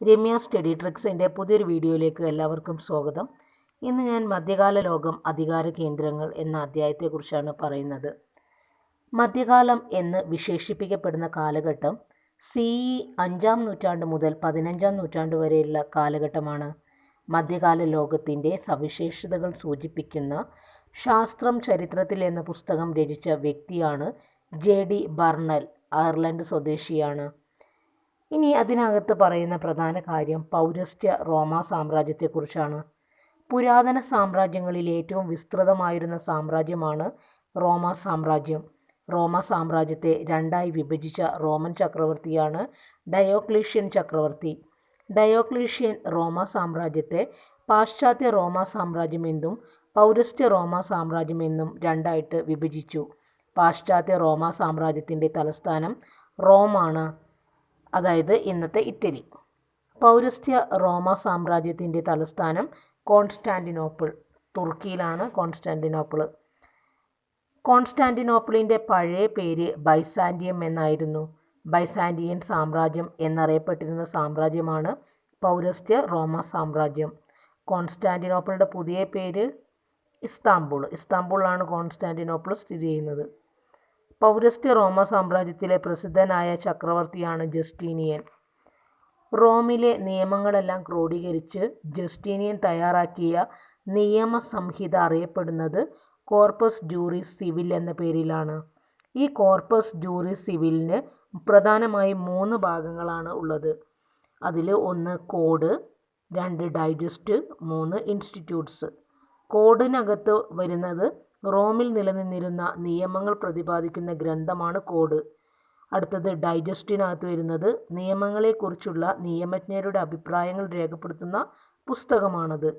Ramya study ട്രിക്സിന്റെ പുതിയൊരു വീഡിയോയിലേക്ക് എല്ലാവർക്കും സ്വാഗതം. ഇന്ന് ഞാൻ മധ്യകാല ലോകം അധികാര കേന്ദ്രങ്ങൾ എന്ന അധ്യായത്തെക്കുറിച്ചാണ് പറയുന്നത്. മധ്യകാലം എന്ന് വിശേഷിപ്പിക്കപ്പെടുന്ന കാലഘട്ടം സി ഇ അഞ്ചാം നൂറ്റാണ്ട് മുതൽ പതിനഞ്ചാം നൂറ്റാണ്ട് വരെയുള്ള കാലഘട്ടമാണ്. മധ്യകാല ലോകത്തിന്റെ സവിശേഷതകൾ സൂചിപ്പിക്കുന്ന ശാസ്ത്രം ചരിത്രത്തിൽ എന്ന പുസ്തകം രചിച്ച വ്യക്തിയാണ് ജെ ഡി ബർണൽ അയർലൻഡ് സ്വദേശിയാണ്. ഇനി അതിനകത്ത് പറയുന്ന പ്രധാന കാര്യം പൗരസ്ത്യ റോമ സാമ്രാജ്യത്തെക്കുറിച്ചാണ്. പുരാതന സാമ്രാജ്യങ്ങളിൽ ഏറ്റവും വിസ്തൃതമായിരുന്ന സാമ്രാജ്യമാണ് റോമ സാമ്രാജ്യം. റോമ സാമ്രാജ്യത്തെ രണ്ടായി വിഭജിച്ച റോമൻ ചക്രവർത്തിയാണ് ഡയോക്ലീഷ്യൻ ചക്രവർത്തി. ഡയോക്ലീഷ്യൻ റോമ സാമ്രാജ്യത്തെ പാശ്ചാത്യ റോമ സാമ്രാജ്യം എന്നും പൗരസ്ത്യ റോമ സാമ്രാജ്യം എന്നും രണ്ടായിട്ട് വിഭജിച്ചു. പാശ്ചാത്യ റോമ സാമ്രാജ്യത്തിന്റെ തലസ്ഥാനം റോമാണ്. അതായത് ഇന്നത്തെ ഇറ്റലി. പൗരസ്ത്യ റോമ സാമ്രാജ്യത്തിന്റെ തലസ്ഥാനം കോൺസ്റ്റാന്റിനോപ്പിൾ തുർക്കിയിലാണ് കോൺസ്റ്റാന്റിനോപ്പിൾ കോൺസ്റ്റാന്റിനോപ്പിളിന്റെ പഴയ പേര് ബൈസാൻഡിയം എന്നായിരുന്നു. ബൈസാൻഡിയൻ സാമ്രാജ്യം എന്നറിയപ്പെട്ടിരുന്ന സാമ്രാജ്യമാണ് പൗരസ്ത്യ റോമ സാമ്രാജ്യം. കോൺസ്റ്റാന്റിനോപ്പിളിന്റെ പുതിയ പേര് ഇസ്താംബുൾ. ഇസ്താംബുളിലാണ് കോൺസ്റ്റാന്റിനോപ്പിൾ സ്ഥിതി ചെയ്യുന്നത്. പൗരസ്ത്യ റോമ സാമ്രാജ്യത്തിലെ പ്രസിദ്ധനായ ചക്രവർത്തിയാണ് ജസ്റ്റീനിയൻ. റോമിലെ നിയമങ്ങളെല്ലാം ക്രോഡീകരിച്ച് ജസ്റ്റീനിയൻ തയ്യാറാക്കിയ നിയമസംഹിത അറിയപ്പെടുന്നത് കോർപ്പസ് ജൂറിസ് സിവിൽ എന്ന പേരിലാണ്. ഈ കോർപ്പസ് ജൂറിസ് സിവിലിന് പ്രധാനമായും മൂന്ന് ഭാഗങ്ങളാണ് ഉള്ളത്. അതിൽ ഒന്ന് കോഡ് രണ്ട് ഡൈജസ്റ്റ് മൂന്ന് ഇൻസ്റ്റിറ്റ്യൂട്ട്സ്. കോഡിനകത്ത് വരുന്നത് റോമിൽ നിലനിന്നിരുന്ന നിയമങ്ങൾ പ്രതിപാദിക്കുന്ന ഗ്രന്ഥമാണ് കോഡ്. അടുത്തത് ഡൈജസ്റ്റിനകത്ത് വരുന്നത് നിയമങ്ങളെക്കുറിച്ചുള്ള നിയമജ്ഞരുടെ അഭിപ്രായങ്ങൾ രേഖപ്പെടുത്തുന്ന പുസ്തകമാണത്.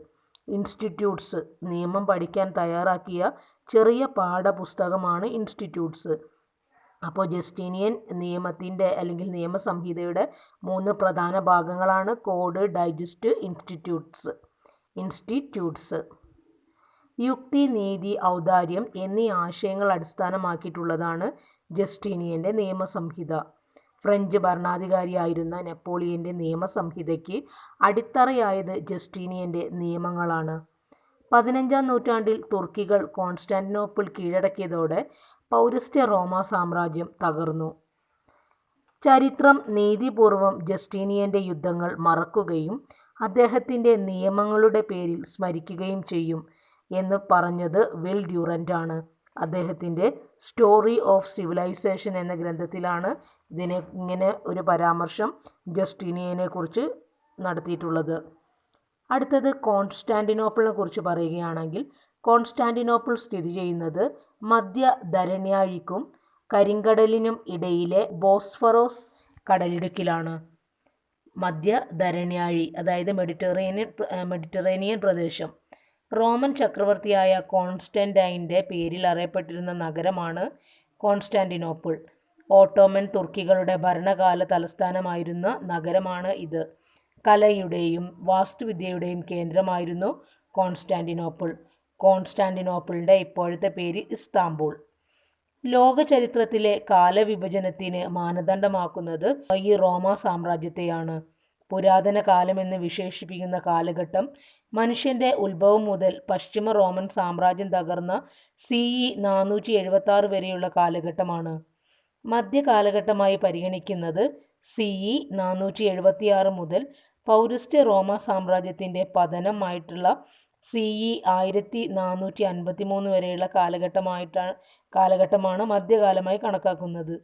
ഇൻസ്റ്റിറ്റ്യൂട്ട്സ് നിയമം പഠിക്കാൻ തയ്യാറാക്കിയ ചെറിയ പാഠപുസ്തകമാണ് ഇൻസ്റ്റിറ്റ്യൂട്ട്സ്. അപ്പോൾ ജസ്റ്റീനിയൻ നിയമത്തിന്റെ അല്ലെങ്കിൽ നിയമസംഹിതയുടെ മൂന്ന് പ്രധാന ഭാഗങ്ങളാണ് കോഡ് ഡൈജസ്റ്റ് ഇൻസ്റ്റിറ്റ്യൂട്ട്സ്. ഇൻസ്റ്റിറ്റ്യൂട്ട്സ് യുക്തി നീതി ഔദാര്യം എന്നീ ആശയങ്ങൾ അടിസ്ഥാനമാക്കിയിട്ടുള്ളതാണ് ജസ്റ്റീനിയന്റെ നിയമസംഹിത. ഫ്രഞ്ച് ഭരണാധികാരിയായിരുന്ന നെപ്പോളിയന്റെ നിയമസംഹിതയ്ക്ക് അടിത്തറയായത് ജസ്റ്റീനിയന്റെ നിയമങ്ങളാണ്. പതിനഞ്ചാം നൂറ്റാണ്ടിൽ തുർക്കികൾ കോൺസ്റ്റാന്റിനോപ്പിൾ കീഴടക്കിയതോടെ പൗരസ്ത്യ റോമ സാമ്രാജ്യം തകർന്നു. ചരിത്രം നീതിപൂർവം ജസ്റ്റീനിയന്റെ യുദ്ധങ്ങൾ മറക്കുകയും അദ്ദേഹത്തിന്റെ നിയമങ്ങളുടെ പേരിൽ സ്മരിക്കുകയും ചെയ്യും. എന്ന് പറഞ്ഞത് വിൽ ആണ്. അദ്ദേഹത്തിന്റെ സ്റ്റോറി ഓഫ് സിവിലൈസേഷൻ എന്ന ഗ്രന്ഥത്തിലാണ് ഇതിനെ ഇങ്ങനെ ഒരു പരാമർശം ജസ്റ്റിനിയനെ കുറിച്ച് നടത്തിയിട്ടുള്ളത്. അടുത്തത് കോൺസ്റ്റാന്റിനോപ്പിളിനെ കുറിച്ച് പറയുകയാണെങ്കിൽ കോൺസ്റ്റാന്റിനോപ്പിൾ സ്ഥിതി ചെയ്യുന്നത് മധ്യ ധരണ്യാഴിക്കും കരിങ്കടലിനും ഇടയിലെ ബോസ്ഫറോസ് കടലിടുക്കിലാണ്. മധ്യ ധരണ്യാഴി അതായത് മെഡിറ്ററേനിയൻ മെഡിറ്ററേനിയൻ പ്രദേശം. റോമൻ ചക്രവർത്തിയായ കോൺസ്റ്റന്റൈന്റെ പേരിൽ അറിയപ്പെട്ടിരുന്ന നഗരമാണ് കോൺസ്റ്റാന്റിനോപ്പിൾ ഓട്ടോമൻ തുർക്കികളുടെ ഭരണകാല തലസ്ഥാനമായിരുന്ന നഗരമാണ് ഇത്. കലയുടെയും വാസ്തുവിദ്യയുടെയും കേന്ദ്രമായിരുന്നു കോൺസ്റ്റാന്റിനോപ്പിൾ കോൺസ്റ്റാന്റിനോപ്പിളിന്റെ ഇപ്പോഴത്തെ പേര് ഇസ്താംബൂൾ. ലോക ചരിത്രത്തിലെ കാലവിഭജനത്തിന് മാനദണ്ഡമാക്കുന്നത് ഈ റോമ സാമ്രാജ്യത്തെയാണ്. പുരാതന കാലമെന്ന് വിശേഷിപ്പിക്കുന്ന കാലഘട്ടം മനുഷ്യന്റെ ഉത്ഭവം മുതൽ പശ്ചിമ റോമൻ സാമ്രാജ്യം തകർന്ന സി ഇ നാനൂറ്റി എഴുപത്തി ആറ് വരെയുള്ള കാലഘട്ടമാണ്. മധ്യകാലഘട്ടമായി പരിഗണിക്കുന്നത് സി ഇ നാനൂറ്റി എഴുപത്തിയാറ് മുതൽ പൗരസ്ത്യ റോമ സാമ്രാജ്യത്തിന്റെ പതനമായിട്ടുള്ള സി ഇ ആയിരത്തി നാനൂറ്റി അൻപത്തി മൂന്ന് വരെയുള്ള കാലഘട്ടമായിട്ടാണ് കാലഘട്ടമാണ് മധ്യകാലമായി കണക്കാക്കുന്നത്.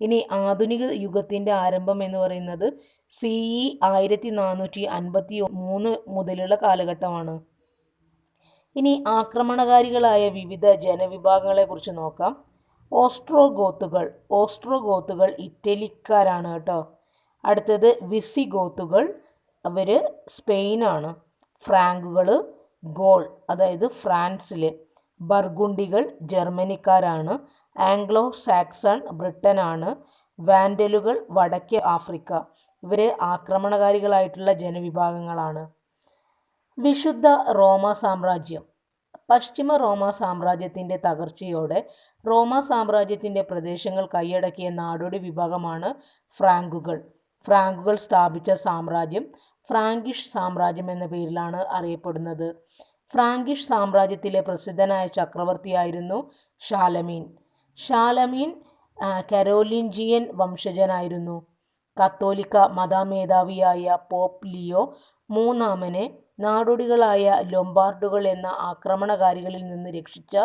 ഇനി ആധുനിക യുഗത്തിന്റെ ആരംഭം എന്ന് പറയുന്നത് സി ഇ ആയിരത്തി നാനൂറ്റി അൻപത്തി മൂന്ന് മുതലുള്ള കാലഘട്ടമാണ്. ഇനി ആക്രമണകാരികളായ വിവിധ ജനവിഭാഗങ്ങളെക്കുറിച്ച് നോക്കാം. ഓസ്ട്രോഗോത്തുകൾ. ഓസ്ട്രോഗോത്തുകൾ ഇറ്റലിക്കാരാണ് കേട്ടോ. അടുത്തത് വിസിഗോത്തുകൾ. അവർ സ്പെയിനാണ്. ഫ്രാങ്കുകൾ ഗോൾ അതായത് ഫ്രാൻസിലെ. ബർഗുണ്ടികൾ ജർമ്മനിക്കാരാണ്. Anglo Saxon ബ്രിട്ടനാണ്. വാൻഡലുകൾ വടക്കേ ആഫ്രിക്ക. ഇവർ ആക്രമണകാരികളായിട്ടുള്ള ജനവിഭാഗങ്ങളാണ്. വിശുദ്ധ റോമ സാമ്രാജ്യം. പശ്ചിമ റോമ സാമ്രാജ്യത്തിന്റെ തകർച്ചയോടെ റോമ സാമ്രാജ്യത്തിന്റെ പ്രദേശങ്ങൾ കൈയടക്കിയ നാടോടി വിഭാഗമാണ് ഫ്രാങ്കുകൾ. ഫ്രാങ്കുകൾ സ്ഥാപിച്ച സാമ്രാജ്യം ഫ്രാങ്കിഷ് സാമ്രാജ്യം എന്ന പേരിലാണ് അറിയപ്പെടുന്നത്. ഫ്രാങ്കിഷ് സാമ്രാജ്യത്തിലെ പ്രസിദ്ധനായ ചക്രവർത്തിയായിരുന്നു ഷാലമീൻ ഷാലമീൻ കരോലിൻജിയൻ വംശജനായിരുന്നു. കത്തോലിക്ക മതമേധാവിയായ പോപ്പ് ലിയോ മൂന്നാമനെ നാടോടികളായ ലൊംബാർഡുകൾ എന്ന ആക്രമണകാരികളിൽ നിന്ന് രക്ഷിച്ച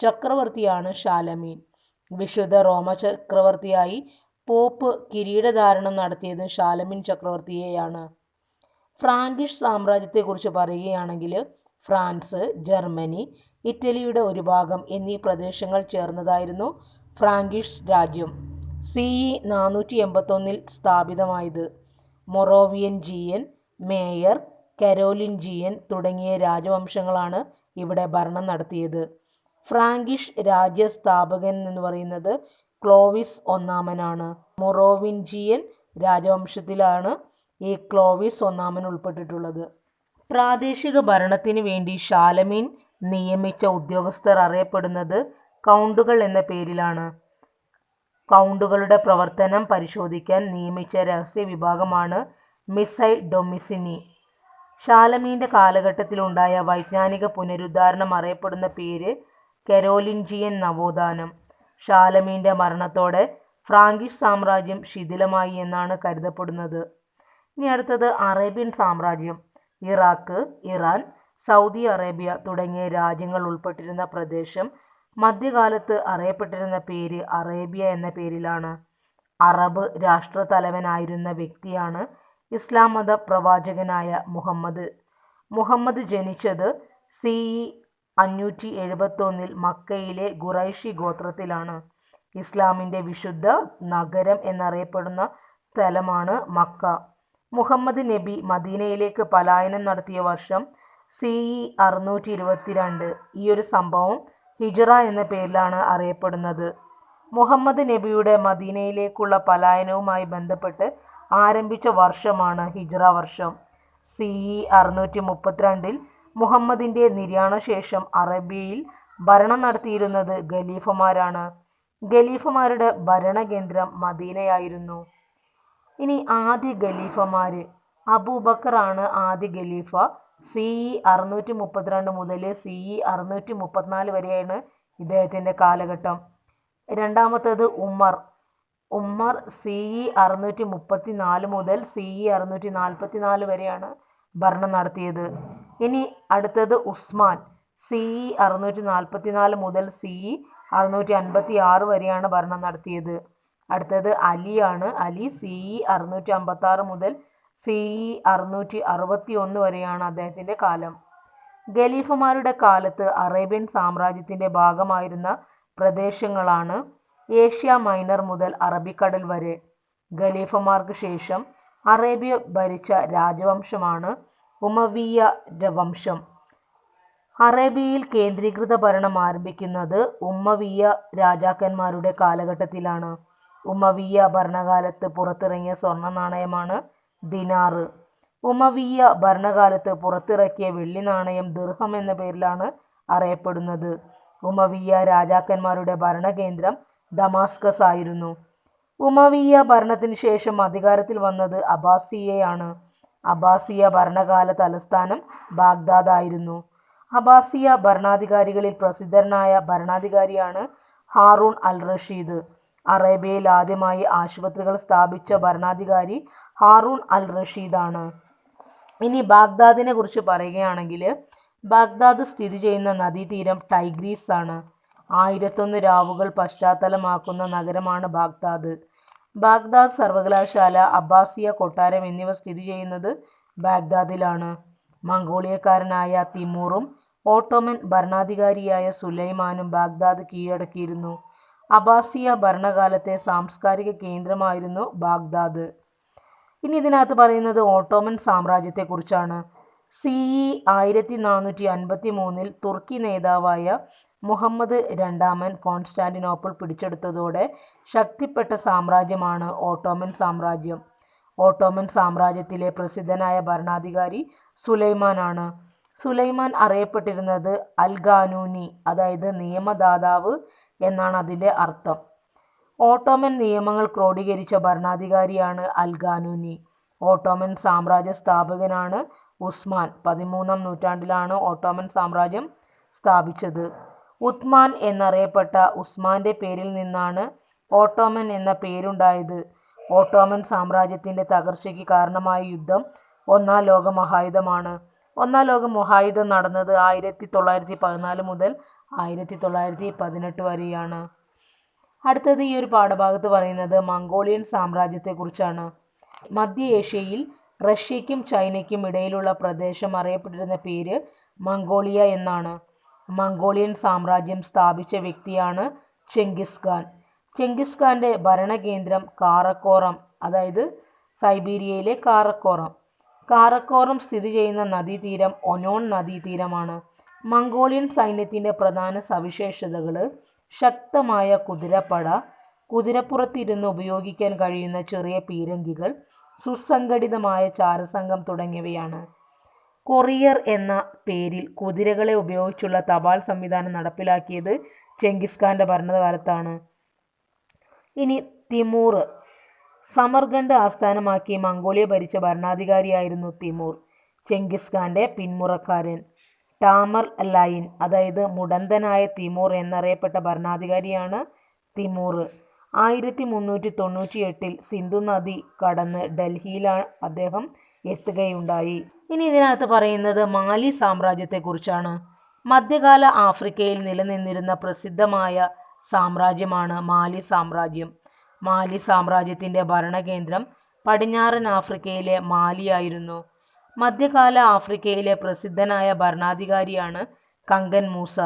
ചക്രവർത്തിയാണ് ഷാലമീൻ വിശുദ്ധ റോമ ചക്രവർത്തിയായി പോപ്പ് കിരീടധാരണം നടത്തിയത് ഷാലമീൻ ചക്രവർത്തിയെയാണ്. ഫ്രാങ്കിഷ് സാമ്രാജ്യത്തെക്കുറിച്ച് പറയുകയാണെങ്കിൽ ഫ്രാൻസ് ജർമ്മനി ഇറ്റലിയുടെ ഒരു ഭാഗം എന്നീ പ്രദേശങ്ങൾ ചേർന്നതായിരുന്നു ഫ്രാങ്കിഷ് രാജ്യം. സി ഇ നാനൂറ്റി എൺപത്തൊന്നിൽ സ്ഥാപിതമായത്. മൊറോവിയൻ ജിയൻ മേയർ കരോലിൻ ജിയൻ തുടങ്ങിയ രാജവംശങ്ങളാണ് ഇവിടെ ഭരണം നടത്തിയത്. ഫ്രാങ്കിഷ് രാജ്യസ്ഥാപകൻ എന്ന് പറയുന്നത് ക്ലോവിസ് ഒന്നാമനാണ്. മൊറോവിൻജിയൻ രാജവംശത്തിലാണ് ഈ ക്ലോവിസ് ഒന്നാമൻ ഉൾപ്പെട്ടിട്ടുള്ളത്. പ്രാദേശിക ഭരണത്തിന് വേണ്ടി ഷാലമീൻ നിയമിച്ച ഉദ്യോഗസ്ഥർ അറിയപ്പെടുന്നത് കൗണ്ടുകൾ എന്ന പേരിലാണ്. കൗണ്ടുകളുടെ പ്രവർത്തനം പരിശോധിക്കാൻ നിയമിച്ച രഹസ്യ വിഭാഗമാണ് മിസൈ ഡൊമിസിനി. ഷാലമീന്റെ കാലഘട്ടത്തിലുണ്ടായ വൈജ്ഞാനിക പുനരുദ്ധാരണം അറിയപ്പെടുന്ന പേര് കെരോലിൻജിയൻ നവോത്ഥാനം. ഷാലമീന്റെ മരണത്തോടെ ഫ്രാങ്കിഷ് സാമ്രാജ്യം ശിഥിലമായി എന്നാണ് കരുതപ്പെടുന്നത്. ഇനി അടുത്തത് അറേബ്യൻ സാമ്രാജ്യം. ഇറാഖ് ഇറാൻ സൗദി അറേബ്യ തുടങ്ങിയ രാജ്യങ്ങൾ ഉൾപ്പെട്ടിരുന്ന പ്രദേശം മധ്യകാലത്ത് അറിയപ്പെട്ടിരുന്ന പേര് അറേബ്യ എന്ന പേരിലാണ്. അറബ് രാഷ്ട്രതലവനായിരുന്ന വ്യക്തിയാണ് ഇസ്ലാം മത പ്രവാചകനായ മുഹമ്മദ്. മുഹമ്മദ് ജനിച്ചത് സി ഇ അഞ്ഞൂറ്റി എഴുപത്തൊന്നിൽ മക്കയിലെ ഖുറൈഷി ഗോത്രത്തിലാണ്. ഇസ്ലാമിന്റെ വിശുദ്ധ നഗരം എന്നറിയപ്പെടുന്ന സ്ഥലമാണ് മക്ക. മുഹമ്മദ് നബി മദീനയിലേക്ക് പലായനം നടത്തിയ വർഷം സി ഇ അറുന്നൂറ്റി ഇരുപത്തിരണ്ട് ഈ ഒരു സംഭവം ഹിജറ എന്ന പേരിലാണ് അറിയപ്പെടുന്നത്. മുഹമ്മദ് നബിയുടെ മദീനയിലേക്കുള്ള പലായനവുമായി ബന്ധപ്പെട്ട് ആരംഭിച്ച വർഷമാണ് ഹിജറ വർഷം. സി ഇ അറുന്നൂറ്റി മുപ്പത്തിരണ്ടിൽ മുഹമ്മദിന്റെ നിര്യാണശേഷം അറേബ്യയിൽ ഭരണം നടത്തിയിരുന്നത് ഖലീഫമാരാണ്. ഖലീഫമാരുടെ ഭരണകേന്ദ്രം മദീനയായിരുന്നു. ഇനി ആദ്യ ഖലീഫമാര് അബൂബക്കറാണ് ആദ്യ ഖലീഫ. സി ഇ അറുന്നൂറ്റി മുപ്പത്തിരണ്ട് മുതൽ സി ഇ അറുന്നൂറ്റി മുപ്പത്തിനാല് വരെയാണ് ഇദ്ദേഹത്തിന്റെ കാലഘട്ടം. രണ്ടാമത്തേത് ഉമ്മർ. ഉമ്മർ സി ഇ അറുന്നൂറ്റി മുപ്പത്തി നാല് മുതൽ സി ഇ അറുന്നൂറ്റി നാൽപ്പത്തി നാല് വരെയാണ് ഭരണം നടത്തിയത്. ഇനി അടുത്തത് ഉസ്മാൻ. സി ഇ അറുന്നൂറ്റി നാൽപ്പത്തി നാല് മുതൽ സി ഇ അറുന്നൂറ്റി അൻപത്തി ആറ് വരെയാണ് ഭരണം നടത്തിയത്. അടുത്തത് അലിയാണ്. അലി സി ഇ അറുന്നൂറ്റി അമ്പത്തി ആറ് മുതൽ സി ഇ അറുന്നൂറ്റി അറുപത്തി ഒന്ന് വരെയാണ് അദ്ദേഹത്തിന്റെ കാലം. ഖലീഫുമാരുടെ കാലത്ത് അറേബ്യൻ സാമ്രാജ്യത്തിന്റെ ഭാഗമായിരുന്ന പ്രദേശങ്ങളാണ് ഏഷ്യ മൈനർ മുതൽ അറബിക്കടൽ വരെ. ഖലീഫമാർക്ക് ശേഷം അറേബ്യ ഭരിച്ച രാജവംശമാണ് ഉമവിയ വംശം അറേബ്യയിൽ കേന്ദ്രീകൃത ഭരണം ആരംഭിക്കുന്നത് ഉമ്മവിയ രാജാക്കന്മാരുടെ കാലഘട്ടത്തിലാണ്. ഉമ്മവിയ ഭരണകാലത്ത് പുറത്തിറങ്ങിയ സ്വർണ നാണയമാണ് ദിനാറ് ഉമവിയ ഭരണകാലത്ത് പുറത്തിറക്കിയ വെള്ളി നാണയം ദിർഹം എന്ന പേരിലാണ് അറിയപ്പെടുന്നത്. ഉമവിയ രാജാക്കന്മാരുടെ ഭരണകേന്ദ്രം ദമാസ്കസ് ആയിരുന്നു. ഉമവിയ ഭരണത്തിന് ശേഷം അധികാരത്തിൽ വന്നത് അബാസിയയാണ് അബാസിയ ഭരണകാല തലസ്ഥാനം ബാഗ്ദാദ് ആയിരുന്നു. അബാസിയ ഭരണാധികാരികളിൽ പ്രസിദ്ധനായ ഭരണാധികാരിയാണ് ഹാറൂൺ അൽ റഷീദ്. അറേബ്യയിൽ ആദ്യമായി ആശുപത്രികൾ സ്ഥാപിച്ച ഭരണാധികാരി ഹാറൂൺ അൽ റഷീദാണ് ഇനി ബാഗ്ദാദിനെ കുറിച്ച് പറയുകയാണെങ്കിൽ ബാഗ്ദാദ് സ്ഥിതി ചെയ്യുന്ന നദീതീരം ടൈഗ്രീസ് ആണ് ആയിരത്തൊന്ന് രാവുകൾ പശ്ചാത്തലമാക്കുന്ന നഗരമാണ് ബാഗ്ദാദ്. ബാഗ്ദാദ് സർവകലാശാല അബ്ബാസിയ കൊട്ടാരം എന്നിവ സ്ഥിതി ചെയ്യുന്നത് ബാഗ്ദാദിലാണ്. മംഗോളിയക്കാരനായ തിമൂറും ഓട്ടോമൻ ഭരണാധികാരിയായ സുലൈമാനും ബാഗ്ദാദ് കീഴടക്കിയിരുന്നു. അബാസിയ ഭരണകാലത്തെ സാംസ്കാരിക കേന്ദ്രമായിരുന്നു ബാഗ്ദാദ്. ഇനി ഇതിനകത്ത് പറയുന്നത് ഓട്ടോമൻ സാമ്രാജ്യത്തെക്കുറിച്ചാണ്. സി ഇ ആയിരത്തി നാനൂറ്റി അൻപത്തി മൂന്നിൽ തുർക്കി നേതാവായ മുഹമ്മദ് രണ്ടാമൻ കോൺസ്റ്റാന്റിനോപ്പിൾ പിടിച്ചെടുത്തതോടെ ശക്തിപ്പെട്ട സാമ്രാജ്യമാണ് ഓട്ടോമൻ സാമ്രാജ്യം. ഓട്ടോമൻ സാമ്രാജ്യത്തിലെ പ്രസിദ്ധനായ ഭരണാധികാരി സുലൈമാനാണ്. സുലൈമാൻ അറിയപ്പെട്ടിരുന്നത് അൽ ഖാനൂനി അതായത് നിയമദാതാവ് എന്നാണ് അതിന്റെ അർത്ഥം. ഓട്ടോമൻ നിയമങ്ങൾ ക്രോഡീകരിച്ച ഭരണാധികാരിയാണ് അൽ ഖാനൂനി ഓട്ടോമൻ സാമ്രാജ്യ സ്ഥാപകനാണ് ഉസ്മാൻ. പതിമൂന്നാം നൂറ്റാണ്ടിലാണ് ഓട്ടോമൻ സാമ്രാജ്യം സ്ഥാപിച്ചത്. ഉത്മാൻ എന്നറിയപ്പെട്ട ഉസ്മാന്റെ പേരിൽ നിന്നാണ് ഓട്ടോമൻ എന്ന പേരുണ്ടായത്. ഓട്ടോമൻ സാമ്രാജ്യത്തിന്റെ തകർച്ചയ്ക്ക് കാരണമായ യുദ്ധം ഒന്നാം ലോക മഹായുദ്ധമാണ് ഒന്നാം ലോക മഹായുദ്ധം നടന്നത് ആയിരത്തി തൊള്ളായിരത്തി പതിനാല് മുതൽ ആയിരത്തി തൊള്ളായിരത്തി പതിനെട്ട് വരെയാണ്. അടുത്തത് ഈ ഒരു പാഠഭാഗത്ത് പറയുന്നത് മംഗോളിയൻ സാമ്രാജ്യത്തെക്കുറിച്ചാണ്. മധ്യ ഏഷ്യയിൽ റഷ്യയ്ക്കും ചൈനയ്ക്കും ഇടയിലുള്ള പ്രദേശം അറിയപ്പെട്ടിരുന്ന പേര് മംഗോളിയ എന്നാണ്. മംഗോളിയൻ സാമ്രാജ്യം സ്ഥാപിച്ച വ്യക്തിയാണ് ചെങ്കിസ് ഖാൻ. ചെങ്കിസ് ഖാന്റെ ഭരണകേന്ദ്രം കാറക്കോറം അതായത് സൈബീരിയയിലെ കാറക്കോറം. കാറക്കോറം സ്ഥിതി ചെയ്യുന്ന നദീതീരം ഒനോൺ നദീതീരമാണ്. മംഗോളിയൻ സൈന്യത്തിന്റെ പ്രധാന സവിശേഷതകൾ ശക്തമായ കുതിരപ്പട കുതിരപ്പുറത്തിരുന്ന് ഉപയോഗിക്കാൻ കഴിയുന്ന ചെറിയ പീരങ്കികൾ സുസംഘടിതമായ ചാരസംഘം തുടങ്ങിയവയാണ്. കൊറിയർ എന്ന പേരിൽ കുതിരകളെ ഉപയോഗിച്ചുള്ള തപാൽ സംവിധാനം നടപ്പിലാക്കിയത് ചെങ്കിസ്ഖാന്റെ ഭരണകാലത്താണ്. ഇനി തിമൂർ. സമർഖണ്ഡ് ആസ്ഥാനമാക്കി മംഗോളിയ ഭരിച്ച ഭരണാധികാരിയായിരുന്നു തിമൂർ. ചെങ്കിസ്ഖാന്റെ പിന്മുറക്കാരൻ. ടാമർ ലൈൻ അതായത് മുടന്തനായ തിമൂർ എന്നറിയപ്പെട്ട ഭരണാധികാരിയാണ് തിമൂർ. ആയിരത്തി മുന്നൂറ്റി തൊണ്ണൂറ്റി എട്ടിൽ സിന്ധു നദി കടന്ന് ഡൽഹിയിലാണ് അദ്ദേഹം എത്തുകയുണ്ടായി. ഇനി ഇതിനകത്ത് പറയുന്നത് മാലി സാമ്രാജ്യത്തെക്കുറിച്ചാണ്. മധ്യകാല ആഫ്രിക്കയിൽ നിലനിന്നിരുന്ന പ്രസിദ്ധമായ സാമ്രാജ്യമാണ് മാലി സാമ്രാജ്യം. മാലി സാമ്രാജ്യത്തിന്റെ ഭരണകേന്ദ്രം പടിഞ്ഞാറൻ ആഫ്രിക്കയിലെ മാലിയായിരുന്നു. മധ്യകാല ആഫ്രിക്കയിലെ പ്രസിദ്ധനായ ഭരണാധികാരിയാണ് കങ്കൻ മൂസ.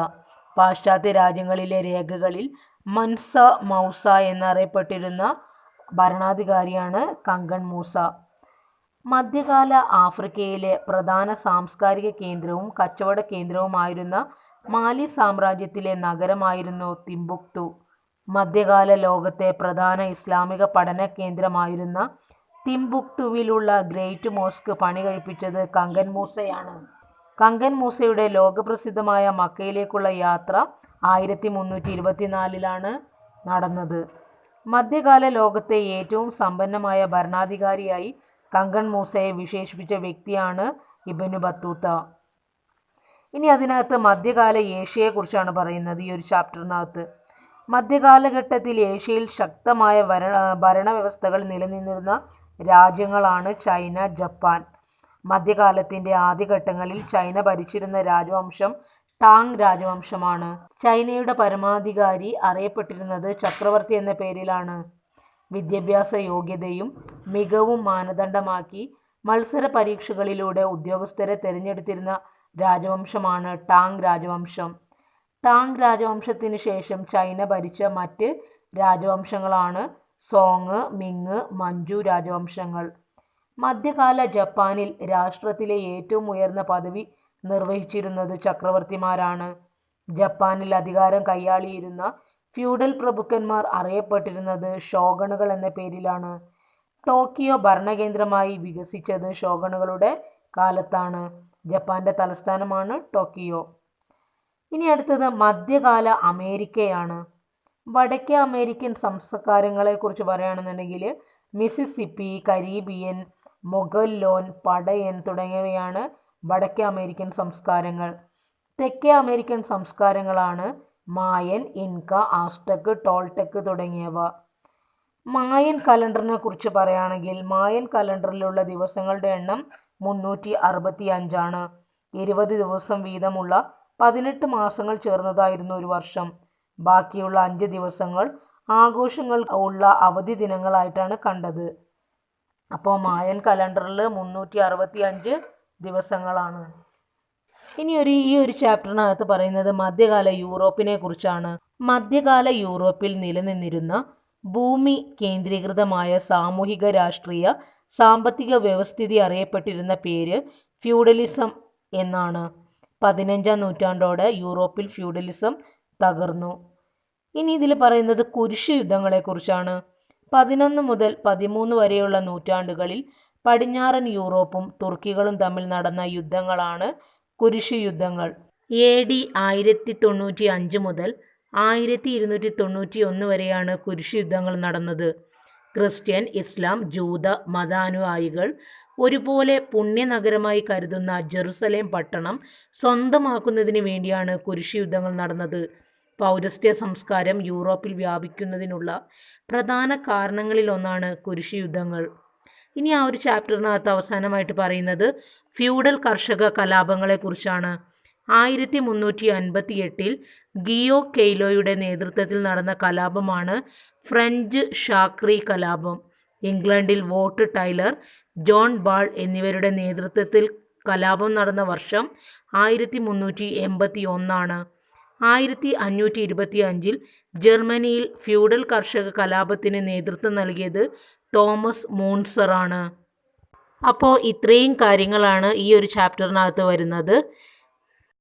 പാശ്ചാത്യ രാജ്യങ്ങളിലെ രേഖകളിൽ മൻസ മൗസ എന്നറിയപ്പെട്ടിരുന്ന ഭരണാധികാരിയാണ് കങ്കൺ മൂസ. മധ്യകാല ആഫ്രിക്കയിലെ പ്രധാന സാംസ്കാരിക കേന്ദ്രവും കച്ചവട കേന്ദ്രവുമായിരുന്ന മാലി സാമ്രാജ്യത്തിലെ നഗരമായിരുന്നു തിംബുക്തു. മധ്യകാല ലോകത്തെ പ്രധാന ഇസ്ലാമിക പഠന കേന്ദ്രമായിരുന്ന തിംബുക്തുവിലുള്ള ഗ്രേറ്റ് മോസ്ക് പണി കഴിപ്പിച്ചത് കങ്കൻ മൂസയാണ്. കങ്കൻ മൂസയുടെ ലോകപ്രസിദ്ധമായ മക്കയിലേക്കുള്ള യാത്ര ആയിരത്തി മുന്നൂറ്റി ഇരുപത്തിനാലിലാണ് നടന്നത്. മധ്യകാല ലോകത്തെ ഏറ്റവും സമ്പന്നമായ ഭരണാധികാരിയായി കങ്കൺ മൂസയെ വിശേഷിപ്പിച്ച വ്യക്തിയാണ് ഇബനു ബത്തൂത്ത. ഇനി അതിനകത്ത് മധ്യകാല ഏഷ്യയെക്കുറിച്ചാണ് പറയുന്നത് ഈ ഒരു ചാപ്റ്ററിനകത്ത്. മധ്യകാലഘട്ടത്തിൽ ഏഷ്യയിൽ ശക്തമായ ഭരണ ഭരണവ്യവസ്ഥകൾ നിലനിന്നിരുന്ന രാജ്യങ്ങളാണ് ചൈന ജപ്പാൻ. മധ്യകാലത്തിന്റെ ആദ്യഘട്ടങ്ങളിൽ ചൈന ഭരിച്ചിരുന്ന രാജവംശം ടാങ് രാജവംശമാണ്. ചൈനയുടെ പരമാധികാരി അറിയപ്പെട്ടിരുന്നത് ചക്രവർത്തി എന്ന പേരിലാണ്. വിദ്യാഭ്യാസ യോഗ്യതയും മികവും മാനദണ്ഡമാക്കി മത്സര പരീക്ഷകളിലൂടെ ഉദ്യോഗസ്ഥരെ തിരഞ്ഞെടുത്തിരുന്ന രാജവംശമാണ് ടാങ് രാജവംശം. ടാങ് രാജവംശത്തിന് ശേഷം ചൈന ഭരിച്ച മറ്റ് രാജവംശങ്ങളാണ് സോങ് മിങ് മഞ്ജു രാജവംശങ്ങൾ. മധ്യകാല ജപ്പാനിൽ രാഷ്ട്രത്തിലെ ഏറ്റവും ഉയർന്ന പദവി നിർവഹിച്ചിരുന്നത് ചക്രവർത്തിമാരാണ്. ജപ്പാനിൽ അധികാരം കൈയാളിയിരുന്ന ഫ്യൂഡൽ പ്രഭുക്കന്മാർ അറിയപ്പെട്ടിരുന്നത് ഷോഗണുകൾ എന്ന പേരിലാണ്. ടോക്കിയോ ഭരണകേന്ദ്രമായി വികസിച്ചത് ഷോഗണുകളുടെ കാലത്താണ്. ജപ്പാന്റെ തലസ്ഥാനമാണ് ടോക്കിയോ. ഇനി അടുത്തത് മധ്യകാല അമേരിക്കയാണ്. വടക്കേ അമേരിക്കൻ സംസ്കാരങ്ങളെക്കുറിച്ച് പറയുകയാണെന്നുണ്ടെങ്കിൽ മിസിസിപ്പി കരീബിയൻ മൊഗല്ലോൻ പടയൻ തുടങ്ങിയവയാണ് വടക്കേ അമേരിക്കൻ സംസ്കാരങ്ങൾ. തെക്കേ അമേരിക്കൻ സംസ്കാരങ്ങളാണ് മായൻ ഇൻക ആസ്റ്റക്ക് ടോൾടെക്ക് തുടങ്ങിയവ. മായൻ കലണ്ടറിനെ കുറിച്ച് പറയുകയാണെങ്കിൽ മായൻ കലണ്ടറിലുള്ള ദിവസങ്ങളുടെ എണ്ണം മുന്നൂറ്റി അറുപത്തി അഞ്ചാണ് ഇരുപത് ദിവസം വീതമുള്ള പതിനെട്ട് മാസങ്ങൾ ചേർന്നതായിരുന്നു ഒരു വർഷം. ബാക്കിയുള്ള അഞ്ച് ദിവസങ്ങൾ ആഘോഷങ്ങൾ ഉള്ള അവധി ദിനങ്ങളായിട്ടാണ് കണ്ടത്. അപ്പോൾ മായൻ കലണ്ടറിൽ മുന്നൂറ്റി അറുപത്തി അഞ്ച് ദിവസങ്ങളാണ്. ഇനി ഒരു ഈ ഒരു ചാപ്റ്ററിനകത്ത് പറയുന്നത് മധ്യകാല യൂറോപ്പിനെ കുറിച്ചാണ്. മധ്യകാല യൂറോപ്പിൽ നിലനിന്നിരുന്ന ഭൂമി കേന്ദ്രീകൃതമായ സാമൂഹിക രാഷ്ട്രീയ സാമ്പത്തിക വ്യവസ്ഥിതി അറിയപ്പെട്ടിരുന്ന പേര് ഫ്യൂഡലിസം എന്നാണ്. പതിനഞ്ചാം നൂറ്റാണ്ടോടെ യൂറോപ്പിൽ ഫ്യൂഡലിസം തകർന്നു. ഇനി ഇതിൽ പറയുന്നത് കുരിശ് യുദ്ധങ്ങളെക്കുറിച്ചാണ്. പതിനൊന്ന് മുതൽ പതിമൂന്ന് വരെയുള്ള നൂറ്റാണ്ടുകളിൽ പടിഞ്ഞാറൻ യൂറോപ്പും തുർക്കികളും തമ്മിൽ നടന്ന യുദ്ധങ്ങളാണ് കുരിശ് യുദ്ധങ്ങൾ. എ ഡി ആയിരത്തി തൊണ്ണൂറ്റി അഞ്ച് മുതൽ ആയിരത്തി ഇരുന്നൂറ്റി തൊണ്ണൂറ്റി ഒന്ന് വരെയാണ് കുരിശ് യുദ്ധങ്ങൾ നടന്നത്. ക്രിസ്ത്യൻ ഇസ്ലാം ജൂത മതാനുയായികൾ ഒരുപോലെ പുണ്യനഗരമായി കരുതുന്ന ജെറുസലേം പട്ടണം സ്വന്തമാക്കുന്നതിന് വേണ്ടിയാണ് കുരിശ് യുദ്ധങ്ങൾ നടന്നത്. പൗരസ്ത്യ സംസ്കാരം യൂറോപ്പിൽ വ്യാപിക്കുന്നതിനുള്ള പ്രധാന കാരണങ്ങളിലൊന്നാണ് കുരിശ് യുദ്ധങ്ങൾ ഇനി ആ ഒരു ചാപ്റ്ററിനകത്ത് അവസാനമായിട്ട് പറയുന്നത് ഫ്യൂഡൽ കർഷക കലാപങ്ങളെക്കുറിച്ചാണ്. ആയിരത്തി മുന്നൂറ്റി അൻപത്തി എട്ടിൽ ഗിയോ കെയ്ലോയുടെ നേതൃത്വത്തിൽ നടന്ന കലാപമാണ് ഫ്രഞ്ച് ഷാക്രി കലാപം. ഇംഗ്ലണ്ടിൽ വോട്ട് ടൈലർ ജോൺ ബാൾ എന്നിവരുടെ നേതൃത്വത്തിൽ കലാപം നടന്ന വർഷം ആയിരത്തി മുന്നൂറ്റി എൺപത്തി ഒന്നാണ് ആയിരത്തി അഞ്ഞൂറ്റി ഇരുപത്തി അഞ്ചിൽ ജർമ്മനിയിൽ ഫ്യൂഡൽ കർഷക കലാപത്തിന് നേതൃത്വം നൽകിയത് തോമസ് മൂൺസറാണ്. അപ്പോൾ ഇത്രയും കാര്യങ്ങളാണ് ഈ ഒരു ചാപ്റ്ററിനകത്ത് വരുന്നത്.